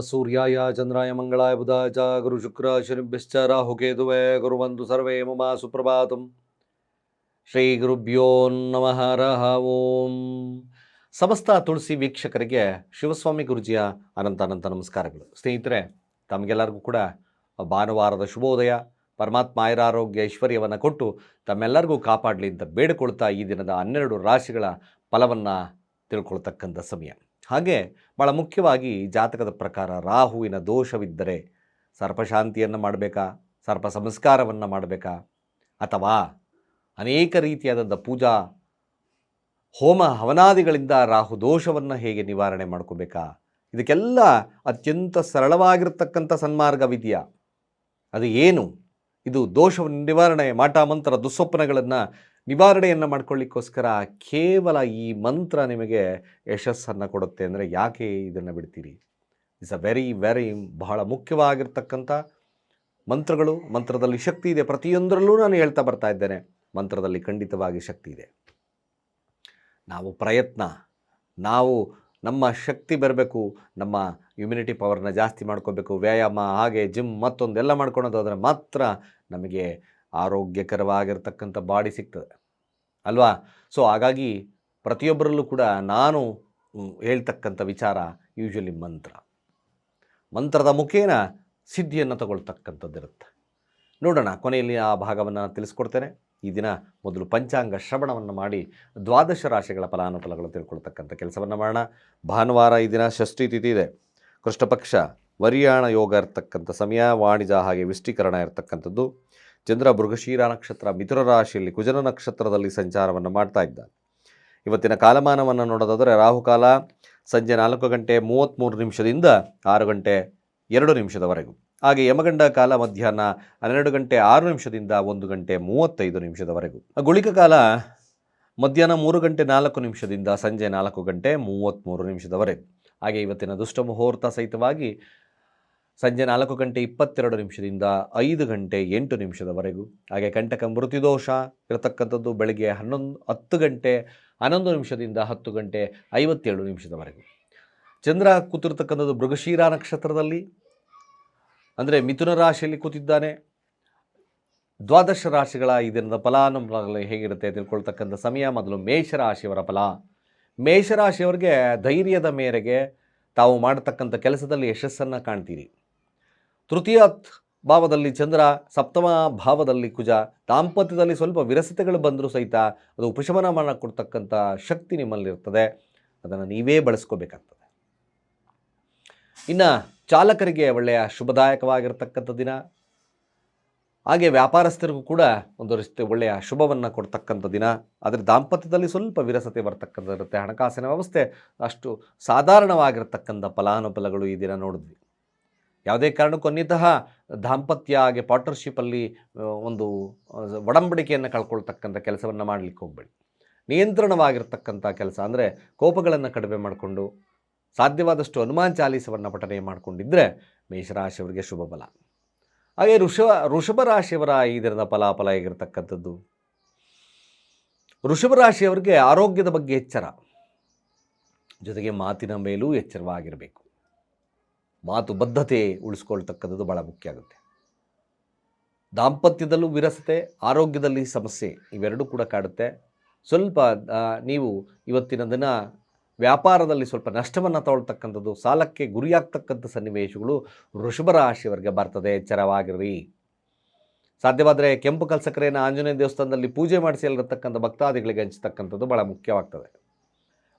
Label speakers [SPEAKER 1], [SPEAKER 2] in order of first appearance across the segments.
[SPEAKER 1] ಸೂರ್ಯಾಯ ಚಂದ್ರಾಯ ಮಂಗಳಾಯ ಬುಧಾಯ ಚ ಗುರು ಶುಕ್ರ ಶನಿಭ್ಯಶ್ಚ ರಾಹುಕೇತುವೆ ಗುರುವಂತು ಸರ್ವೇ ಮಮ ಸುಪ್ರಭಾತಂ. ಶ್ರೀ ಗುರುಭ್ಯೋ ನಮಃ ರಹ ಓಂ. ಸಮಸ್ತ ತುಳಸಿ ವೀಕ್ಷಕರಿಗೆ ಶಿವಸ್ವಾಮಿ ಗುರುಜಿಯ ಅನಂತ ಅನಂತ ನಮಸ್ಕಾರಗಳು. ಸ್ನೇಹಿತರೆ, ತಮಗೆಲ್ಲರಿಗೂ ಕೂಡ ಭಾನುವಾರದ ಶುಭೋದಯ. ಪರಮಾತ್ಮ ಆಯುರಾರೋಗ್ಯ ಐಶ್ವರ್ಯವನ್ನು ಕೊಟ್ಟು ತಮ್ಮೆಲ್ಲರಿಗೂ ಕಾಪಾಡಲಿ ಅಂತ ಬೇಡಿಕೊಳ್ತಾ ಈ ದಿನದ ಹನ್ನೆರಡು ರಾಶಿಗಳ ಫಲವನ್ನು ತಿಳ್ಕೊಳ್ತಕ್ಕಂಥ ಸಮಯ. ಹಾಗೆ ಭಾಳ ಮುಖ್ಯವಾಗಿ ಜಾತಕದ ಪ್ರಕಾರ ರಾಹುವಿನ ದೋಷವಿದ್ದರೆ ಸರ್ಪಶಾಂತಿಯನ್ನು ಮಾಡಬೇಕಾ? ಸರ್ಪ ಸಂಸ್ಕಾರವನ್ನು ಮಾಡಬೇಕಾ? ಅಥವಾ ಅನೇಕ ರೀತಿಯಾದಂಥ ಪೂಜಾ, ಹೋಮ ಹವನಾದಿಗಳಿಂದ ರಾಹು ದೋಷವನ್ನು ಹೇಗೆ ನಿವಾರಣೆ ಮಾಡ್ಕೋಬೇಕಾ? ಇದಕ್ಕೆಲ್ಲ ಅತ್ಯಂತ ಸರಳವಾಗಿರ್ತಕ್ಕಂಥ ಸನ್ಮಾರ್ಗವಿದೆಯಾ. ಅದು ಏನು? ಇದು ದೋಷವನ್ನು ನಿವಾರಣೆ ಮಾಟ ಮಂತ್ರ ದುಸ್ವಪ್ನಗಳನ್ನು ನಿವಾರಣೆಯನ್ನು ಮಾಡ್ಕೊಳ್ಳಿಕ್ಕೋಸ್ಕರ ಕೇವಲ ಈ ಮಂತ್ರ ನಿಮಗೆ ಯಶಸ್ಸನ್ನು ಕೊಡುತ್ತೆ ಅಂದರೆ ಯಾಕೆ ಇದನ್ನು ಬಿಡ್ತೀರಿ? ಇಟ್ಸ್ ಅ ವೆರಿ ವೆರಿ ಬಹಳ ಮುಖ್ಯವಾಗಿರ್ತಕ್ಕಂಥ ಮಂತ್ರಗಳು. ಮಂತ್ರದಲ್ಲಿ ಶಕ್ತಿ ಇದೆ. ಪ್ರತಿಯೊಂದರಲ್ಲೂ ನಾನು ಹೇಳ್ತಾ ಬರ್ತಾ ಇದ್ದೇನೆ. ಮಂತ್ರದಲ್ಲಿ ಖಂಡಿತವಾಗಿ ಶಕ್ತಿ ಇದೆ. ನಾವು ಪ್ರಯತ್ನ, ನಾವು ನಮ್ಮ ಶಕ್ತಿ ಬರಬೇಕು. ನಮ್ಮ ಇಮ್ಯುನಿಟಿ ಪವರ್ನ ಜಾಸ್ತಿ ಮಾಡ್ಕೋಬೇಕು. ವ್ಯಾಯಾಮ, ಹಾಗೆ ಜಿಮ್ ಮತ್ತೊಂದೆಲ್ಲ ಮಾಡ್ಕೊಳೋದಾದರೆ ಮಾತ್ರ ನಮಗೆ ಆರೋಗ್ಯಕರವಾಗಿರ್ತಕ್ಕಂಥ ಬಾಡಿ ಸಿಗ್ತದೆ. ಅಲ್ವಾ? ಸೊ ಹಾಗಾಗಿ ಪ್ರತಿಯೊಬ್ಬರಲ್ಲೂ ಕೂಡ ನಾನು ಹೇಳ್ತಕ್ಕಂಥ ವಿಚಾರ ಯೂಶ್ವಲಿ ಮಂತ್ರ. ಮಂತ್ರದ ಮುಖೇನ ಸಿದ್ಧಿಯನ್ನು ತಗೊಳ್ತಕ್ಕಂಥದ್ದಿರುತ್ತೆ. ನೋಡೋಣ, ಕೊನೆಯಲ್ಲಿ ಆ ಭಾಗವನ್ನು ತಿಳಿಸ್ಕೊಡ್ತೇನೆ. ಈ ದಿನ ಮೊದಲು ಪಂಚಾಂಗ ಶ್ರವಣವನ್ನು ಮಾಡಿ ದ್ವಾದಶ ರಾಶಿಗಳ ಫಲಾನುಫಲಗಳು ತಿಳ್ಕೊಳ್ತಕ್ಕಂಥ ಕೆಲಸವನ್ನು ಮಾಡೋಣ. ಭಾನುವಾರ ಈ ದಿನ ಷಷ್ಠಿ ತಿಥಿ ಇದೆ. ಕೃಷ್ಣಪಕ್ಷ ವರಿಯಾಣ ಯೋಗ ಇರ್ತಕ್ಕಂಥ ಸಮಯ, ವಾಣಿಜ್ಯ ಹಾಗೆ ವಿಷ್ಟೀಕರಣ ಇರತಕ್ಕಂಥದ್ದು. ಚಂದ್ರ ಮೃಗಶೀರ ನಕ್ಷತ್ರ, ಮಿಥುನ ರಾಶಿಯಲ್ಲಿ ಕುಜನ ನಕ್ಷತ್ರದಲ್ಲಿ ಸಂಚಾರವನ್ನು ಮಾಡ್ತಾ ಇದ್ದಾನೆ. ಇವತ್ತಿನ ಕಾಲಮಾನವನ್ನು ನೋಡೋದಾದರೆ ರಾಹುಕಾಲ ಸಂಜೆ ನಾಲ್ಕು ಗಂಟೆ ಮೂವತ್ತ್ಮೂರು ನಿಮಿಷದಿಂದ ಆರು ಗಂಟೆ ಎರಡು ನಿಮಿಷದವರೆಗೂ. ಹಾಗೆ ಯಮಗಂಡ ಕಾಲ ಮಧ್ಯಾಹ್ನ ಹನ್ನೆರಡು ಗಂಟೆ ಆರು ನಿಮಿಷದಿಂದ ಒಂದು ಗಂಟೆ ಮೂವತ್ತೈದು ನಿಮಿಷದವರೆಗೂ. ಗುಳಿಕ ಕಾಲ ಮಧ್ಯಾಹ್ನ ಮೂರು ಗಂಟೆ ನಾಲ್ಕು ನಿಮಿಷದಿಂದ ಸಂಜೆ ನಾಲ್ಕು ಗಂಟೆ ಮೂವತ್ತ್ಮೂರು ನಿಮಿಷದವರೆಗೂ. ಹಾಗೆ ಇವತ್ತಿನ ದುಷ್ಟ ಮುಹೂರ್ತ ಸಹಿತವಾಗಿ ಸಂಜೆ ನಾಲ್ಕು ಗಂಟೆ ಇಪ್ಪತ್ತೆರಡು ನಿಮಿಷದಿಂದ ಐದು ಗಂಟೆ ಎಂಟು ನಿಮಿಷದವರೆಗೂ. ಹಾಗೆ ಕಂಟಕ ಮೃತ್ಯುದೋಷ ಇರತಕ್ಕಂಥದ್ದು ಬೆಳಗ್ಗೆ ಹನ್ನೊಂದು, ಹತ್ತು ಗಂಟೆ, ಹನ್ನೊಂದು ನಿಮಿಷದಿಂದ ಹತ್ತು ಗಂಟೆ ಐವತ್ತೇಳು ನಿಮಿಷದವರೆಗೂ. ಚಂದ್ರ ಕೂತಿರ್ತಕ್ಕಂಥದ್ದು ಮೃಗಶೀರ ನಕ್ಷತ್ರದಲ್ಲಿ. ಅಂದರೆ ಮಿಥುನ ರಾಶಿಯಲ್ಲಿ ಕೂತಿದ್ದಾನೆ. ದ್ವಾದಶ ರಾಶಿಗಳ ಈ ದಿನದ ಫಲಾನುಫಲಗಳು ಹೇಗಿರುತ್ತೆ ತಿಳ್ಕೊಳ್ತಕ್ಕಂಥ ಸಮಯ? ಮೊದಲು ಮೇಷರಾಶಿಯವರ ಫಲ. ಮೇಷರಾಶಿಯವರಿಗೆ ಧೈರ್ಯದ ಮೇರೆಗೆ ತಾವು ಮಾಡತಕ್ಕಂಥ ಕೆಲಸದಲ್ಲಿ ಯಶಸ್ಸನ್ನು ಕಾಣ್ತೀರಿ. ತೃತೀಯ ಭಾವದಲ್ಲಿ ಚಂದ್ರ, ಸಪ್ತಮ ಭಾವದಲ್ಲಿ ಕುಜ, ದಾಂಪತ್ಯದಲ್ಲಿ ಸ್ವಲ್ಪ ವಿರಸತೆಗಳು ಬಂದರೂ ಸಹಿತ ಅದು ಉಪಶಮನ ಮಾಡಿಕೊಡ್ತಕ್ಕಂಥ ಶಕ್ತಿ ನಿಮ್ಮಲ್ಲಿರ್ತದೆ ಅದನ್ನು ನೀವೇ ಬಳಸ್ಕೋಬೇಕಾಗ್ತದೆ. ಇನ್ನು ಚಾಲಕರಿಗೆ ಒಳ್ಳೆಯ ಶುಭದಾಯಕವಾಗಿರ್ತಕ್ಕಂಥ ದಿನ. ಹಾಗೆ ವ್ಯಾಪಾರಸ್ಥರಿಗೂ ಕೂಡ ಒಂದು ರೀತಿ ಒಳ್ಳೆಯ ಶುಭವನ್ನು ಕೊಡ್ತಕ್ಕಂಥ ದಿನ. ಆದರೆ ದಾಂಪತ್ಯದಲ್ಲಿ ಸ್ವಲ್ಪ ವಿರಸತೆ ಬರ್ತಕ್ಕಂಥ ಇರುತ್ತೆ ಹಣಕಾಸಿನ ವ್ಯವಸ್ಥೆ ಅಷ್ಟು ಸಾಧಾರಣವಾಗಿರ್ತಕ್ಕಂಥ ಫಲಾನುಫಲಗಳು ಈ ದಿನ ನೋಡಿದ್ವಿ. ಯಾವುದೇ ಕಾರಣಕ್ಕೂ ಅನ್ನಿತಃ ದಾಂಪತ್ಯ ಹಾಗೆ ಪಾರ್ಟ್ನರ್ಶಿಪ್ಪಲ್ಲಿ ಒಂದು ಒಡಂಬಡಿಕೆಯನ್ನು ಕಳ್ಕೊಳ್ತಕ್ಕಂಥ ಕೆಲಸವನ್ನು ಮಾಡಲಿಕ್ಕೆ ಹೋಗ್ಬೇಡಿ. ನಿಯಂತ್ರಣವಾಗಿರ್ತಕ್ಕಂಥ ಕೆಲಸ ಅಂದರೆ ಕೋಪಗಳನ್ನು ಕಡಿಮೆ ಮಾಡಿಕೊಂಡು, ಸಾಧ್ಯವಾದಷ್ಟು ಹನುಮಾನ್ ಚಾಲೀಸವನ್ನು ಪಠನೆ ಮಾಡಿಕೊಂಡಿದ್ದರೆ ಮೇಷರಾಶಿಯವರಿಗೆ ಶುಭ ಬಲ ಹಾಗೆ ಋಷ ಋಷಭ ರಾಶಿಯವರ ಈ ದಿನದ ಫಲಾಫಲ ಹೇಗಿರ್ತಕ್ಕಂಥದ್ದು? ಋಷಭ ರಾಶಿಯವರಿಗೆ ಆರೋಗ್ಯದ ಬಗ್ಗೆ ಎಚ್ಚರ. ಜೊತೆಗೆ ಮಾತಿನ ಮೇಲೂ ಎಚ್ಚರವಾಗಿರಬೇಕು. ಮಾತು ಬದ್ಧತೆ ಉಳಿಸ್ಕೊಳ್ತಕ್ಕಂಥದ್ದು ಭಾಳ ಮುಖ್ಯ ಆಗುತ್ತೆ. ದಾಂಪತ್ಯದಲ್ಲೂ ವಿರಸತೆ, ಆರೋಗ್ಯದಲ್ಲಿ ಸಮಸ್ಯೆ ಇವೆರಡೂ ಕೂಡ ಕಾಡುತ್ತೆ. ಸ್ವಲ್ಪ ನೀವು ಇವತ್ತಿನ ದಿನ ವ್ಯಾಪಾರದಲ್ಲಿ ಸ್ವಲ್ಪ ನಷ್ಟವನ್ನು ತಗೊಳ್ತಕ್ಕಂಥದ್ದು, ಸಾಲಕ್ಕೆ ಗುರಿಯಾಗ್ತಕ್ಕಂಥ ಸನ್ನಿವೇಶಗಳು ವೃಷಭ ರಾಶಿಯವರಿಗೆ ಬರ್ತದೆ. ಎಚ್ಚರವಾಗಿರ್ರಿ. ಸಾಧ್ಯವಾದರೆ ಕೆಂಪು ಕಲ್ಸಕರೆಯನ್ನು ಆಂಜನೇಯ ದೇವಸ್ಥಾನದಲ್ಲಿ ಪೂಜೆ ಮಾಡಿಸಿ ಅಲ್ಲಿರತಕ್ಕಂಥ ಭಕ್ತಾದಿಗಳಿಗೆ ಹಂಚ್ತಕ್ಕಂಥದ್ದು ಭಾಳ ಮುಖ್ಯವಾಗ್ತದೆ.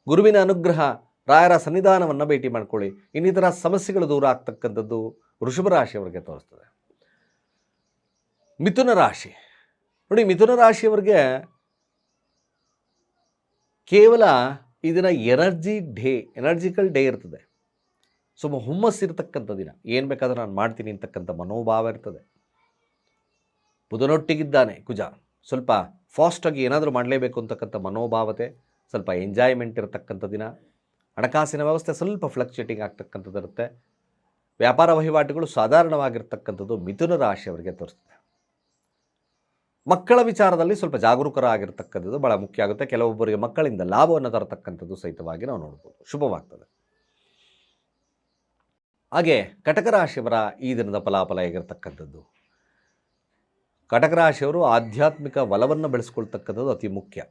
[SPEAKER 1] ಗುರುವಿನ ಅನುಗ್ರಹ ರಾಯರ ಸನ್ನಿಧಾನವನ್ನು ಭೇಟಿ ಮಾಡ್ಕೊಳ್ಳಿ. ಇನ್ನಿತರ ಸಮಸ್ಯೆಗಳು ದೂರ ಆಗ್ತಕ್ಕಂಥದ್ದು ವೃಷಭ ರಾಶಿಯವರಿಗೆ ತೋರಿಸ್ತದೆ. ಮಿಥುನ ರಾಶಿ. ನೋಡಿ, ಮಿಥುನ ರಾಶಿಯವರಿಗೆ ಕೇವಲ ಇದರ ಎನರ್ಜಿ ಡೇ, ಎನರ್ಜಿಕಲ್ ಡೇ ಇರ್ತದೆ. ಸ್ವಲ್ಪ ಹುಮ್ಮಸ್ಸಿರ್ತಕ್ಕಂಥ ದಿನ. ಏನು ಬೇಕಾದರೂ ನಾನು ಮಾಡ್ತೀನಿ ಅಂತಕ್ಕಂಥ ಮನೋಭಾವ ಇರ್ತದೆ. ಬುಧನೊಟ್ಟಿಗಿದ್ದಾನೆ ಕುಜ. ಸ್ವಲ್ಪ ಫಾಸ್ಟಾಗಿ ಏನಾದರೂ ಮಾಡಲೇಬೇಕು ಅಂತಕ್ಕಂಥ ಮನೋಭಾವತೆ, ಸ್ವಲ್ಪ ಎಂಜಾಯ್ಮೆಂಟ್ ಇರತಕ್ಕಂಥ ದಿನ. ಹಣಕಾಸಿನ ವ್ಯವಸ್ಥೆ ಸ್ವಲ್ಪ ಫ್ಲಕ್ಚುಯೇಟಿಂಗ್ ಆಗ್ತಕ್ಕಂಥದ್ದು ಇರುತ್ತೆ. ವ್ಯಾಪಾರ ವಹಿವಾಟುಗಳು ಸಾಧಾರಣವಾಗಿರ್ತಕ್ಕಂಥದ್ದು ಮಿಥುನ ರಾಶಿಯವರಿಗೆ ತೋರಿಸ್ತದೆ ಮಕ್ಕಳ ವಿಚಾರದಲ್ಲಿ ಸ್ವಲ್ಪ ಜಾಗರೂಕರಾಗಿರ್ತಕ್ಕಂಥದ್ದು ಭಾಳ ಮುಖ್ಯ ಆಗುತ್ತೆ. ಕೆಲವೊಬ್ಬರಿಗೆ ಮಕ್ಕಳಿಂದ ಲಾಭವನ್ನು ತರತಕ್ಕಂಥದ್ದು ಸಹಿತವಾಗಿ ನಾವು ನೋಡ್ಬೋದು. ಶುಭವಾಗ್ತದೆ. ಹಾಗೆ ಕಟಕ ರಾಶಿಯವರ ಈ ದಿನದ ಫಲಾಫಲ ಹೇಗಿರ್ತಕ್ಕಂಥದ್ದು? ಕಟಕ ರಾಶಿಯವರು ಆಧ್ಯಾತ್ಮಿಕ ಬಲವನ್ನು ಬೆಳೆಸ್ಕೊಳ್ತಕ್ಕಂಥದ್ದು ಅತಿ ಮುಖ್ಯ.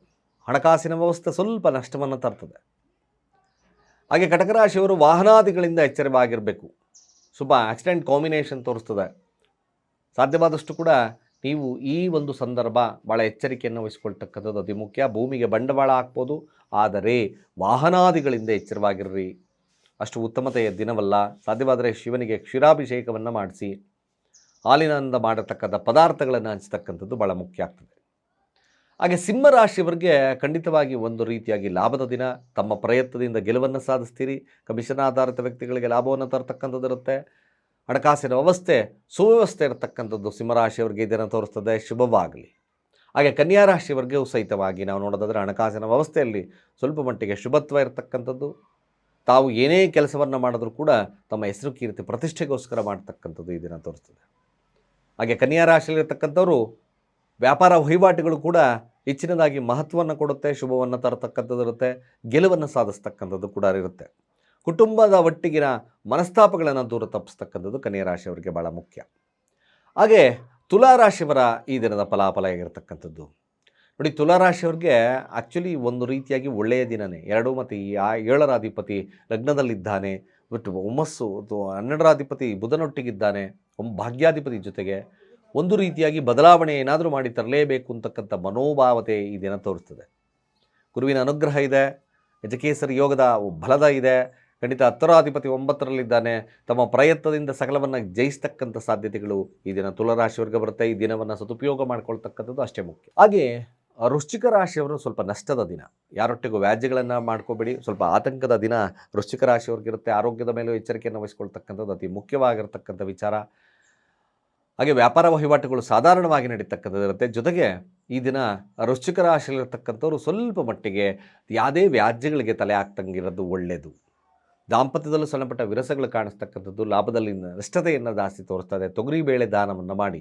[SPEAKER 1] ಹಣಕಾಸಿನ ವ್ಯವಸ್ಥೆ ಸ್ವಲ್ಪ ನಷ್ಟವನ್ನು ತರ್ತದೆ. ಹಾಗೆ ಕಟಕ ರಾಶಿಯವರು ವಾಹನಾದಿಗಳಿಂದ ಎಚ್ಚರವಾಗಿರಬೇಕು. ಸ್ವಲ್ಪ ಆಕ್ಸಿಡೆಂಟ್ ಕಾಂಬಿನೇಷನ್ ತೋರಿಸ್ತದೆ. ಸಾಧ್ಯವಾದಷ್ಟು ಕೂಡ ನೀವು ಈ ಒಂದು ಸಂದರ್ಭ ಭಾಳ ಎಚ್ಚರಿಕೆಯನ್ನು ವಹಿಸ್ಕೊಳ್ತಕ್ಕಂಥದ್ದು ಅತಿ ಮುಖ್ಯ. ಭೂಮಿಗೆ ಬಂಡವಾಳ ಹಾಕ್ಬೋದು, ಆದರೆ ವಾಹನಾದಿಗಳಿಂದ ಎಚ್ಚರವಾಗಿರ್ರಿ. ಅಷ್ಟು ಉತ್ತಮತೆಯ ದಿನವಲ್ಲ. ಸಾಧ್ಯವಾದರೆ ಶಿವನಿಗೆ ಕ್ಷೀರಾಭಿಷೇಕವನ್ನು ಮಾಡಿಸಿ, ಹಾಲಿನಿಂದ ಮಾಡತಕ್ಕಂಥ ಪದಾರ್ಥಗಳನ್ನು ಹಂಚತಕ್ಕಂಥದ್ದು ಭಾಳ ಮುಖ್ಯ ಆಗ್ತದೆ. ಹಾಗೆ ಸಿಂಹರಾಶಿಯವರಿಗೆ ಖಂಡಿತವಾಗಿ ಒಂದು ರೀತಿಯಾಗಿ ಲಾಭದ ದಿನ. ತಮ್ಮ ಪ್ರಯತ್ನದಿಂದ ಗೆಲುವನ್ನು ಸಾಧಿಸ್ತೀರಿ. ಕಮಿಷನ್ ಆಧಾರಿತ ವ್ಯಕ್ತಿಗಳಿಗೆ ಲಾಭವನ್ನು ತರತಕ್ಕಂಥದ್ದು ಇರುತ್ತೆ ಹಣಕಾಸಿನ ವ್ಯವಸ್ಥೆ, ಸುವ್ಯವಸ್ಥೆ ಇರತಕ್ಕಂಥದ್ದು ಸಿಂಹರಾಶಿಯವರಿಗೆ ಇದನ್ನು ತೋರಿಸ್ತದೆ. ಶುಭವಾಗಲಿ. ಹಾಗೆ ಕನ್ಯಾ ರಾಶಿಯವರಿಗೂ ಸಹಿತವಾಗಿ ನಾವು ನೋಡೋದಾದರೆ ಹಣಕಾಸಿನ ವ್ಯವಸ್ಥೆಯಲ್ಲಿ ಸ್ವಲ್ಪ ಮಟ್ಟಿಗೆ ಶುಭತ್ವ ಇರತಕ್ಕಂಥದ್ದು. ತಾವು ಏನೇ ಕೆಲಸವನ್ನು ಮಾಡಿದ್ರೂ ಕೂಡ ತಮ್ಮ ಹೆಸರು ಕೀರ್ತಿ ಪ್ರತಿಷ್ಠೆಗೋಸ್ಕರ ಮಾಡ್ತಕ್ಕಂಥದ್ದು ಇದನ್ನು ದಿನ ತೋರಿಸ್ತದೆ. ಹಾಗೆ ಕನ್ಯಾ ರಾಶಿಯಲ್ಲಿರ್ತಕ್ಕಂಥವ್ರು ವ್ಯಾಪಾರ ವಹಿವಾಟುಗಳು ಕೂಡ ಹೆಚ್ಚಿನದಾಗಿ ಮಹತ್ವವನ್ನು ಕೊಡುತ್ತೆ, ಶುಭವನ್ನು ತರತಕ್ಕಂಥದ್ದು ಇರುತ್ತೆ, ಗೆಲುವನ್ನು ಸಾಧಿಸ್ತಕ್ಕಂಥದ್ದು ಕೂಡ ಇರುತ್ತೆ. ಕುಟುಂಬದ ಒಟ್ಟಿಗಿನ ಮನಸ್ತಾಪಗಳನ್ನು ದೂರ ತಪ್ಪಿಸ್ತಕ್ಕಂಥದ್ದು ಕನ್ಯಾ ರಾಶಿಯವರಿಗೆ ಭಾಳ ಮುಖ್ಯ. ಹಾಗೆ ತುಲಾ ರಾಶಿಯವರ ಈ ದಿನದ ಫಲಾಫಲ ಆಗಿರತಕ್ಕಂಥದ್ದು ನೋಡಿ, ತುಲಾ ರಾಶಿಯವ್ರಿಗೆ ಆ್ಯಕ್ಚುಲಿ ಒಂದು ರೀತಿಯಾಗಿ ಒಳ್ಳೆಯ ದಿನನೇ. ಎರಡು ಮತ್ತು ಈ ಆ ಏಳರ ಅಧಿಪತಿ ಲಗ್ನದಲ್ಲಿದ್ದಾನೆ ಬಟ್ ಹುಮ್ಮಸ್ಸು ಹನ್ನೆರಡರ ಅಧಿಪತಿ ಬುಧನೊಟ್ಟಿಗಿದ್ದಾನೆ ಭಾಗ್ಯಾಧಿಪತಿ ಜೊತೆಗೆ ಒಂದು ರೀತಿಯಾಗಿ ಬದಲಾವಣೆ ಏನಾದರೂ ಮಾಡಿ ತರಲೇಬೇಕು ಅಂತಕ್ಕಂಥ ಮನೋಭಾವತೆ ಈ ದಿನ ತೋರಿಸ್ತದೆ ಗುರುವಿನ ಅನುಗ್ರಹ ಇದೆ, ಯಜಕೇಸರಿ ಯೋಗದ ಬಲದ ಇದೆ, ಖಂಡಿತ ಹತ್ತರಾಧಿಪತಿ ಒಂಬತ್ತರಲ್ಲಿದ್ದಾನೆ, ತಮ್ಮ ಪ್ರಯತ್ನದಿಂದ ಸಕಲವನ್ನು ಜಯಿಸ್ತಕ್ಕಂಥ ಸಾಧ್ಯತೆಗಳು ಈ ದಿನ ತುಲರಾಶಿಯವರಿಗೆ ಬರುತ್ತೆ, ಈ ದಿನವನ್ನು ಸದುಪಯೋಗ ಮಾಡ್ಕೊಳ್ತಕ್ಕಂಥದ್ದು ಅಷ್ಟೇ ಮುಖ್ಯ. ಹಾಗೆ ವೃಶ್ಚಿಕ ರಾಶಿಯವರು ಸ್ವಲ್ಪ ನಷ್ಟದ ದಿನ, ಯಾರೊಟ್ಟಿಗೂ ವ್ಯಾಜ್ಯಗಳನ್ನು ಮಾಡ್ಕೋಬೇಡಿ, ಸ್ವಲ್ಪ ಆತಂಕದ ದಿನ ವೃಶ್ಚಿಕ ರಾಶಿಯವ್ರಿಗಿರುತ್ತೆ, ಆರೋಗ್ಯದ ಮೇಲೂ ಎಚ್ಚರಿಕೆಯನ್ನು ವಹಿಸ್ಕೊಳ್ತಕ್ಕಂಥದ್ದು ಅತಿ ಮುಖ್ಯವಾಗಿರ್ತಕ್ಕಂಥ ವಿಚಾರ. ಹಾಗೆ ವ್ಯಾಪಾರ ವಹಿವಾಟುಗಳು ಸಾಧಾರಣವಾಗಿ ನಡೀತಕ್ಕಂಥದ್ದಿರುತ್ತೆ ಜೊತೆಗೆ ಈ ದಿನ ರುಚಿಕರ ರಾಶಿಯಲ್ಲಿರ್ತಕ್ಕಂಥವ್ರು ಸ್ವಲ್ಪ ಮಟ್ಟಿಗೆ ಯಾವುದೇ ವ್ಯಾಜ್ಯಗಳಿಗೆ ತಲೆ ಹಾಕ್ತಂಗಿರೋದು ಒಳ್ಳೆಯದು ದಾಂಪತ್ಯದಲ್ಲೂ ಸಣ್ಣಪಟ್ಟ ವಿರಸಗಳು ಕಾಣಿಸ್ತಕ್ಕಂಥದ್ದು, ಲಾಭದಲ್ಲಿ ನಷ್ಟತೆಯನ್ನು ಜಾಸ್ತಿ ತೋರಿಸ್ತದೆ. ತೊಗರಿಬೇಳೆ ದಾನವನ್ನು ಮಾಡಿ,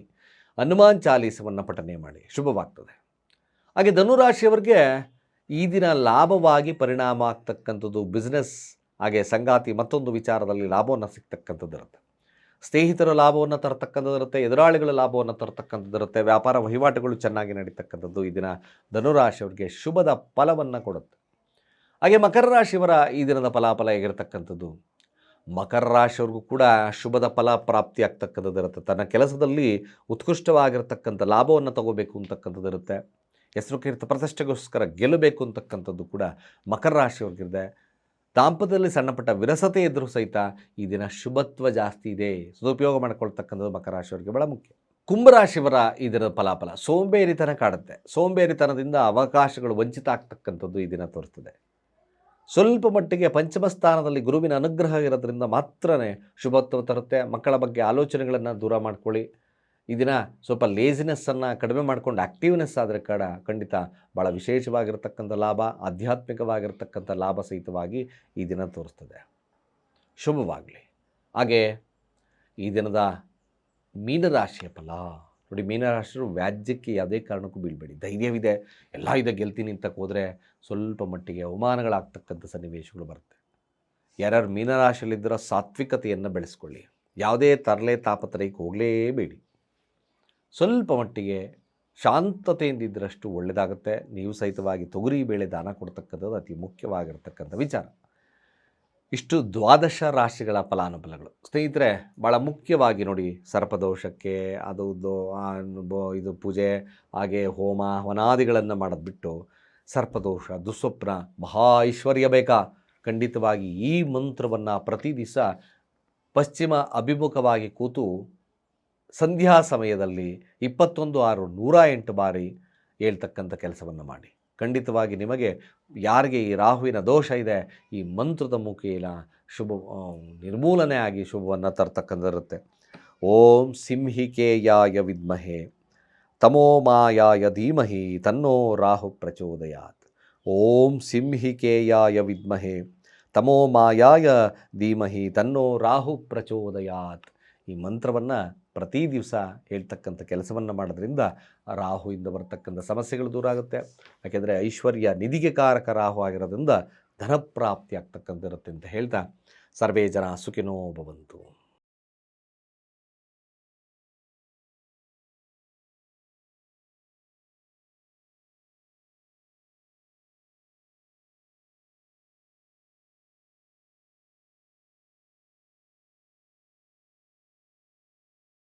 [SPEAKER 1] ಹನುಮಾನ್ ಚಾಲೀಸವನ್ನು ಪಠನೆ ಮಾಡಿ. ಶುಭವಾಗ್ತದೆ. ಹಾಗೆ ಧನುರಾಶಿಯವರಿಗೆ ಈ ದಿನ ಲಾಭವಾಗಿ ಪರಿಣಾಮ ಆಗ್ತಕ್ಕಂಥದ್ದು ಬಿಸ್ನೆಸ್ ಹಾಗೆ ಸಂಗಾತಿ ಮತ್ತೊಂದು ವಿಚಾರದಲ್ಲಿ ಲಾಭವನ್ನು ಸಿಗ್ತಕ್ಕಂಥದ್ದು ಇರುತ್ತೆ ಸ್ನೇಹಿತರ ಲಾಭವನ್ನು ತರತಕ್ಕಂಥದ್ದಿರುತ್ತೆ, ಎದುರಾಳಿಗಳ ಲಾಭವನ್ನು ತರತಕ್ಕಂಥದ್ದಿರುತ್ತೆ, ವ್ಯಾಪಾರ ವಹಿವಾಟುಗಳು ಚೆನ್ನಾಗಿ ನಡೀತಕ್ಕಂಥದ್ದು ಈ ದಿನ ಧನುರಾಶಿಯವರಿಗೆ ಶುಭದ ಫಲವನ್ನು ಕೊಡುತ್ತೆ. ಹಾಗೆ ಮಕರ ರಾಶಿಯವರ ಈ ದಿನದ ಫಲಾಫಲ ಹೇಗಿರ್ತಕ್ಕಂಥದ್ದು? ಮಕರ ರಾಶಿಯವ್ರಿಗೂ ಕೂಡ ಶುಭದ ಫಲ ಪ್ರಾಪ್ತಿ ಆಗ್ತಕ್ಕಂಥದ್ದು ಇರುತ್ತೆ ತನ್ನ ಕೆಲಸದಲ್ಲಿ ಉತ್ಕೃಷ್ಟವಾಗಿರ್ತಕ್ಕಂಥ ಲಾಭವನ್ನು ತಗೋಬೇಕು ಅಂತಕ್ಕಂಥದ್ದಿರುತ್ತೆ. ಹೆಸರು ಕೀರ್ತ ಪ್ರತಿಷ್ಠೆಗೋಸ್ಕರ ಗೆಲ್ಲಬೇಕು ಅಂತಕ್ಕಂಥದ್ದು ಕೂಡ ಮಕರ ರಾಶಿಯವ್ರಿಗಿದೆ. ದಾಂಪತ್ಯದಲ್ಲಿ ಸಣ್ಣಪಟ್ಟ ವಿರಸತೆ ಇದ್ದರೂ ಸಹಿತ ಈ ದಿನ ಶುಭತ್ವ ಜಾಸ್ತಿ ಇದೆ. ಸದುಪಯೋಗ ಮಾಡಿಕೊಳ್ತಕ್ಕಂಥದ್ದು ಮಕರ ರಾಶಿಯವರಿಗೆ ಬಹಳ ಮುಖ್ಯ. ಕುಂಭರಾಶಿಯವರ ಇದರ ಫಲಾಫಲ ಸೋಂಬೇರಿತನ ಕಾಡುತ್ತೆ. ಸೋಂಬೇರಿತನದಿಂದ ಅವಕಾಶಗಳು ವಂಚಿತ ಆಗ್ತಕ್ಕಂಥದ್ದು ಈ ದಿನ ತೋರಿಸ್ತದೆ ಸ್ವಲ್ಪ ಮಟ್ಟಿಗೆ ಪಂಚಮ ಸ್ಥಾನದಲ್ಲಿ ಗುರುವಿನ ಅನುಗ್ರಹ ಇರೋದ್ರಿಂದ ಮಾತ್ರನೇ ಶುಭತ್ವ ತರುತ್ತೆ. ಮಕ್ಕಳ ಬಗ್ಗೆ ಆಲೋಚನೆಗಳನ್ನು ದೂರ ಮಾಡ್ಕೊಳ್ಳಿ. ಈ ದಿನ ಸ್ವಲ್ಪ ಲೇಸಿನೆಸ್ಸನ್ನು ಕಡಿಮೆ ಮಾಡ್ಕೊಂಡು ಆ್ಯಕ್ಟಿವ್ನೆಸ್ ಆದರೆ ಕಡ ಖಂಡಿತ ಭಾಳ ವಿಶೇಷವಾಗಿರತಕ್ಕಂಥ ಲಾಭ, ಆಧ್ಯಾತ್ಮಿಕವಾಗಿರ್ತಕ್ಕಂಥ ಲಾಭ ಸಹಿತವಾಗಿ ಈ ದಿನ ತೋರಿಸ್ತದೆ. ಶುಭವಾಗಲಿ. ಹಾಗೆ ಈ ದಿನದ ಮೀನರಾಶಿಯ ಫಲ. ನೋಡಿ, ಮೀನರಾಶಿಯರು ವ್ಯಾಜ್ಯಕ್ಕೆ ಯಾವುದೇ ಕಾರಣಕ್ಕೂ ಬೀಳಬೇಡಿ. ಧೈರ್ಯವಿದೆ, ಎಲ್ಲ ಇದೆ, ಗೆಲ್ತೀನಿ ಅಂತ ಹೋದರೆ ಸ್ವಲ್ಪ ಮಟ್ಟಿಗೆ ಅವಮಾನಗಳಾಗ್ತಕ್ಕಂಥ ಸನ್ನಿವೇಶಗಳು ಬರುತ್ತೆ. ಯಾರ್ಯಾರು ಮೀನರಾಶಿಯಲ್ಲಿದ್ದರೋ ಸಾತ್ವಿಕತೆಯನ್ನು ಬೆಳೆಸ್ಕೊಳ್ಳಿ. ಯಾವುದೇ ತರಲೆ ತಾಪತ್ರಯಕ್ಕೆ ಹೋಗಲೇಬೇಡಿ. ಸ್ವಲ್ಪ ಮಟ್ಟಿಗೆ ಶಾಂತತೆಯಿಂದ ಇದ್ದರಷ್ಟು ಒಳ್ಳೆಯದಾಗುತ್ತೆ ನೀವು ಸಹಿತವಾಗಿ ತೊಗರಿ ಬೇಳೆ ದಾನ ಕೊಡ್ತಕ್ಕಂಥದ್ದು ಅತಿ ಮುಖ್ಯವಾಗಿರ್ತಕ್ಕಂಥ ವಿಚಾರ. ಇಷ್ಟು ದ್ವಾದಶ ರಾಶಿಗಳ ಫಲಾನುಫಲಗಳು ಸ್ನೇಹಿತರೆ ಭಾಳ ಮುಖ್ಯವಾಗಿ ನೋಡಿ ಸರ್ಪದೋಷಕ್ಕೆ, ಅದು ಇದು ಪೂಜೆ, ಹಾಗೆ ಹೋಮ, ವನಾದಿಗಳನ್ನು ಮಾಡೋದು ಬಿಟ್ಟು ಸರ್ಪದೋಷ, ದುಸ್ವಪ್ನ, ಮಹಾ ಐಶ್ವರ್ಯ ಬೇಕಾ? ಖಂಡಿತವಾಗಿ ಈ ಮಂತ್ರವನ್ನು ಪ್ರತಿ ದಿವಸ ಪಶ್ಚಿಮ ಅಭಿಮುಖವಾಗಿ ಕೂತು ಸಂಧ್ಯಾ ಸಮಯದಲ್ಲಿ ಇಪ್ಪತ್ತೊಂದು ಆರು ನೂರ ಎಂಟು ಬಾರಿ ಹೇಳ್ತಕ್ಕಂಥ ಕೆಲಸವನ್ನು ಮಾಡಿ. ಖಂಡಿತವಾಗಿ ನಿಮಗೆ ಯಾರಿಗೆ ಈ ರಾಹುವಿನ ದೋಷ ಇದೆ, ಈ ಮಂತ್ರದ ಮುಖೇನ ಶುಭ ನಿರ್ಮೂಲನೆ ಆಗಿ ಶುಭವನ್ನು ತರ್ತಕ್ಕಂಥಿರುತ್ತೆ ಓಂ ಸಿಂಹಿಕೇಯಾಯ ವಿದ್ಮಹೆ ತಮೋಮಾಯಾಯ ಧೀಮಹಿ, ತನ್ನೋ ರಾಹು ಪ್ರಚೋದಯಾತ್. ಓಂ ಸಿಂಹಿಕೇಯಾಯ ವಿದ್ಮಹೆ ತಮೋಮಾಯಾಯ ಧೀಮಹಿ, ತನ್ನೋ ರಾಹು ಪ್ರಚೋದಯಾತ್. ಈ ಮಂತ್ರವನ್ನು ಪ್ರತಿ ದಿವಸ ಹೇಳ್ತಕ್ಕಂಥ ಕೆಲಸವನ್ನು ಮಾಡೋದ್ರಿಂದ ರಾಹುವಿಂದ ಬರ್ತಕ್ಕಂಥ ಸಮಸ್ಯೆಗಳು ದೂರ ಆಗುತ್ತೆ. ಯಾಕೆಂದರೆ ಐಶ್ವರ್ಯ ನಿಧಿಗೆ ಕಾರಕ ರಾಹು ಆಗಿರೋದ್ರಿಂದ ಧನಪ್ರಾಪ್ತಿ ಆಗ್ತಕ್ಕಂಥ ಇರುತ್ತೆ ಅಂತ ಹೇಳ್ತಾ, ಸರ್ವೇ ಜನ ಸುಖಿನೋ ಭವಂತು.